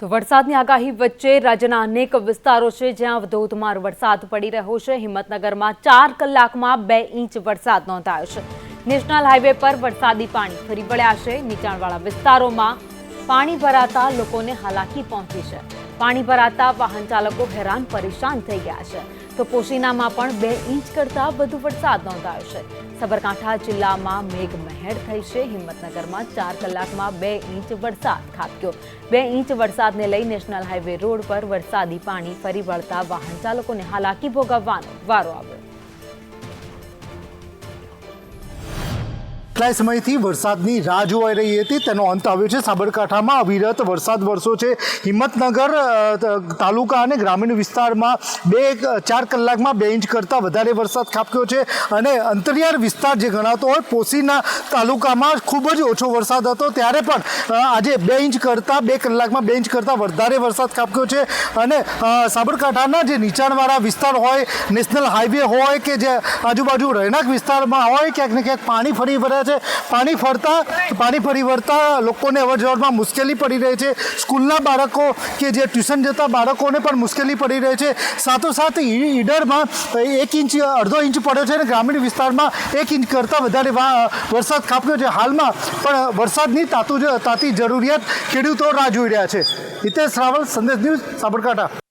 તો વરસાદની આગાહી વચ્ચે રાજ્યના અનેક વિસ્તારો છે જ્યાં ધોધમાર વરસાદ પડી રહ્યો છે. હિંમતનગરમાં ચાર કલાકમાં બે ઇંચ વરસાદ નોંધાયો છે. નેશનલ હાઈવે પર વરસાદી પાણી ફરી વળ્યા છે. નીચાણવાળા વિસ્તારોમાં પાણી ભરાતા લોકોને હાલાકી પહોંચી છે. પાણી ભરાતા વાહન ચાલકો હેરાન પરેશાન થઈ ગયા છે. તો પોશીનામાં પણ બે ઇંચ કરતાં વધુ વરસાદ નોંધાયો છે. સાબરકાંઠા જિલ્લામાં મેઘમહેર થઈ છે. હિંમતનગરમાં ચાર કલાકમાં બે ઇંચ વરસાદ ખાબક્યો. બે ઇંચ વરસાદને લઈ નેશનલ હાઈવે રોડ પર વરસાદી પાણી ફરી વળતા વાહન ચાલકોને હાલાકી ભોગવવાનો વારો આવ્યો. કેટલાય સમયથી વરસાદની રાહ જોવાઈ રહી હતી. તેનો અંત આવ્યો છે સાબરકાંઠામાં. અવિરત વરસાદ વરસો છે. હિંમતનગર તાલુકા અને ગ્રામીણ વિસ્તારમાં બે ચાર કલાકમાં બે ઇંચ કરતાં વધારે વરસાદ ખાબક્યો છે અને અંતરિયાળ વિસ્તાર જે ગણાતો હોય, પોસીના તાલુકામાં ખૂબ જ ઓછો વરસાદ હતો. ત્યારે પણ આજે બે ઇંચ કરતાં, બે કલાકમાં બે ઇંચ કરતાં વધારે વરસાદ ખાબક્યો છે અને સાબરકાંઠાના જે નીચાણવાળા વિસ્તાર હોય, નેશનલ હાઈવે હોય કે જે આજુબાજુ રહેણાંક વિસ્તારમાં હોય, ક્યાંક ને ક્યાંક પાણી ફરી ભર્યા છે. પાણી ફરતા, પાણી ફરી વળતા લોકોને અવર જવરમાં મુશ્કેલી પડી રહી છે. સ્કૂલના બાળકો કે જે ટ્યુશન જતા બાળકોને પણ મુશ્કેલી પડી રહી છે. સાથોસાથ ઈડરમાં એક ઇંચ, અડધો ઇંચ પડ્યો છે અને ગ્રામીણ વિસ્તારમાં એક ઇંચ કરતાં વધારે વરસાદ ખાપ્યો છે. હાલમાં પણ વરસાદની તાતુ તાતી જરૂરિયાત ખેડૂતો રાહ જોઈ રહ્યા છે. હિતેશ રાવલ, સંદેશ ન્યૂઝ સાબરકાંઠા.